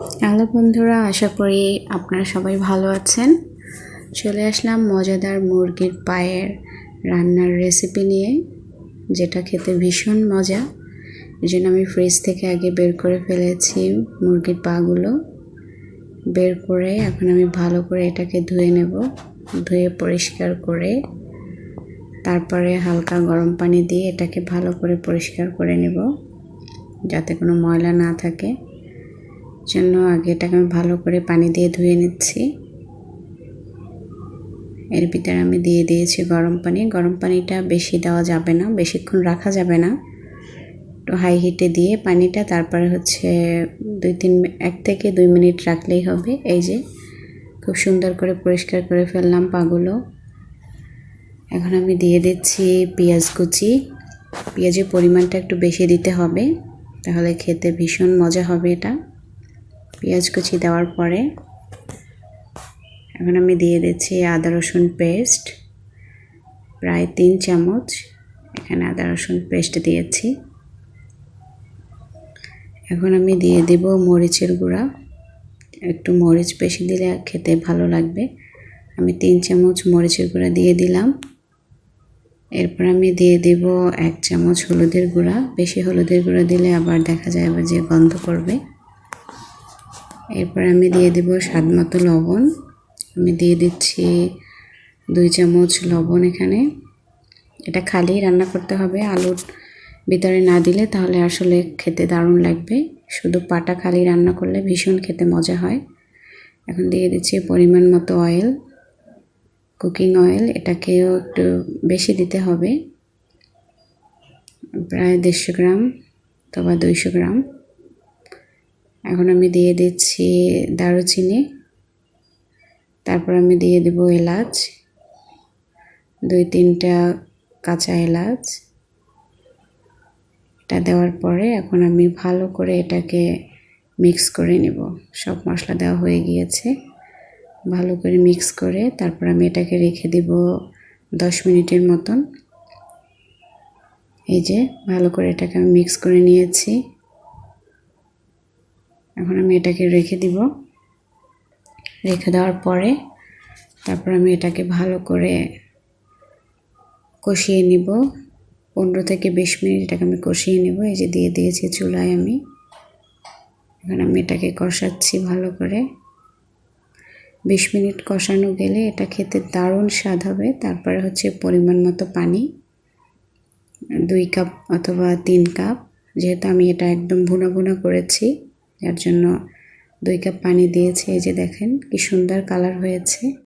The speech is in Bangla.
হ্যালো বন্ধুরা, আশা করি আপনারা সবাই ভালো আছেন। চলে আসলাম মজাদার মুরগির পায়ের রান্নার রেসিপি নিয়ে, যেটা খেতে ভীষণ মজা। এই জন্য আমি ফ্রিজ থেকে আগে বের করে ফেলেছি মুরগির পাগুলো। বের করে এখন আমি ভালো করে এটাকে ধুয়ে নেব, ধুয়ে পরিষ্কার করে। তারপরে হালকা গরম পানি দিয়ে এটাকে ভালো করে পরিষ্কার করে নেব, যাতে কোনো ময়লা না থাকে। জন্য আগে এটাকে আমি ভালো করে পানি দিয়ে ধুয়ে নিচ্ছি। এর ভিতরে আমি দিয়ে দিয়েছি গরম পানি। গরম পানিটা বেশি দেওয়া যাবে না, বেশিক্ষণ রাখা যাবে না। একটু হাই হিটে দিয়ে পানিটা তারপরে হচ্ছে দুই তিন এক থেকে দুই মিনিট রাখলেই হবে। এই যে খুব সুন্দর করে পরিষ্কার করে ফেললাম পাগুলো। এখন আমি দিয়ে দিচ্ছি পেঁয়াজ কুচি। পেঁয়াজের পরিমাণটা একটু বেশি দিতে হবে, তাহলে খেতে ভীষণ মজা হবে এটা। পেঁয়াজ কুচি দেওয়ার পরে এখন আমি দিয়ে দিচ্ছি আদা রসুন পেস্ট, প্রায় তিন চামচ। এখানে আদা রসুন পেস্ট দিয়েছি। এখন আমি দিয়ে দেব মরিচের গুঁড়া। একটু মরিচ বেশি দিলে খেতে ভালো লাগবে। আমি তিন চামচ মরিচের গুঁড়া দিয়ে দিলাম। এরপর আমি দিয়ে দেব এক চামচ হলুদের গুঁড়া। বেশি হলুদের গুঁড়া দিলে আবার দেখা যাবে যে গন্ধ করবে। এরপর আমি দিয়ে দেব স্বাদ মতো লবণ। আমি দিয়ে দিচ্ছি দুই চামচ লবণ এখানে। এটা খালি রান্না করতে হবে, আলুর ভিতরে না দিলে তাহলে আসলে খেতে দারুণ লাগবে। শুধু পাটা খালি রান্না করলে ভীষণ খেতে মজা হয়। এখন দিয়ে দিচ্ছি পরিমাণ মতো অয়েল। কুকিং অয়েল, এটাকেও একটু বেশি দিতে হবে। প্রায় দেড়শো গ্রাম, অথবা দুইশো গ্রাম। এখন আমি দিয়ে দিচ্ছি দারুচিনি, তারপর আমি দিয়ে দেব এলাচ, দুই তিনটা কাঁচা এলাচ। এটা দেওয়ার পরে এখন আমি ভালো করে এটাকে মিক্স করে নেব। সব মশলা দেওয়া হয়ে গিয়েছে। ভালো করে মিক্স করে তারপর আমি এটাকে রেখে দেব দশ মিনিটের মতন। এই যে ভালো করে এটাকে আমি মিক্স করে নিয়েছি। এখন আমি এটাকে রেখে দিব। রেখে দেওয়ার পরে তারপর আমি এটাকে ভালো করে কষিয়ে নিব। পনেরো থেকে বিশ মিনিট এটাকে আমি কষিয়ে নেব। এই যে দিয়ে দিয়েছি চুলায় আমি। এখন আমি এটাকে কষাচ্ছি ভালো করে। বিশ মিনিট কষানো গেলে এটা খেতে দারুণ স্বাদ হবে। তারপরে হচ্ছে পরিমাণ মতো পানি, দুই কাপ অথবা তিন কাপ। যেহেতু আমি এটা একদম ভুনা ভুনা করেছি যার জন্য দুই কাপ পানি দিয়েছি। এই যে দেখেন কি সুন্দর কালার হয়েছে।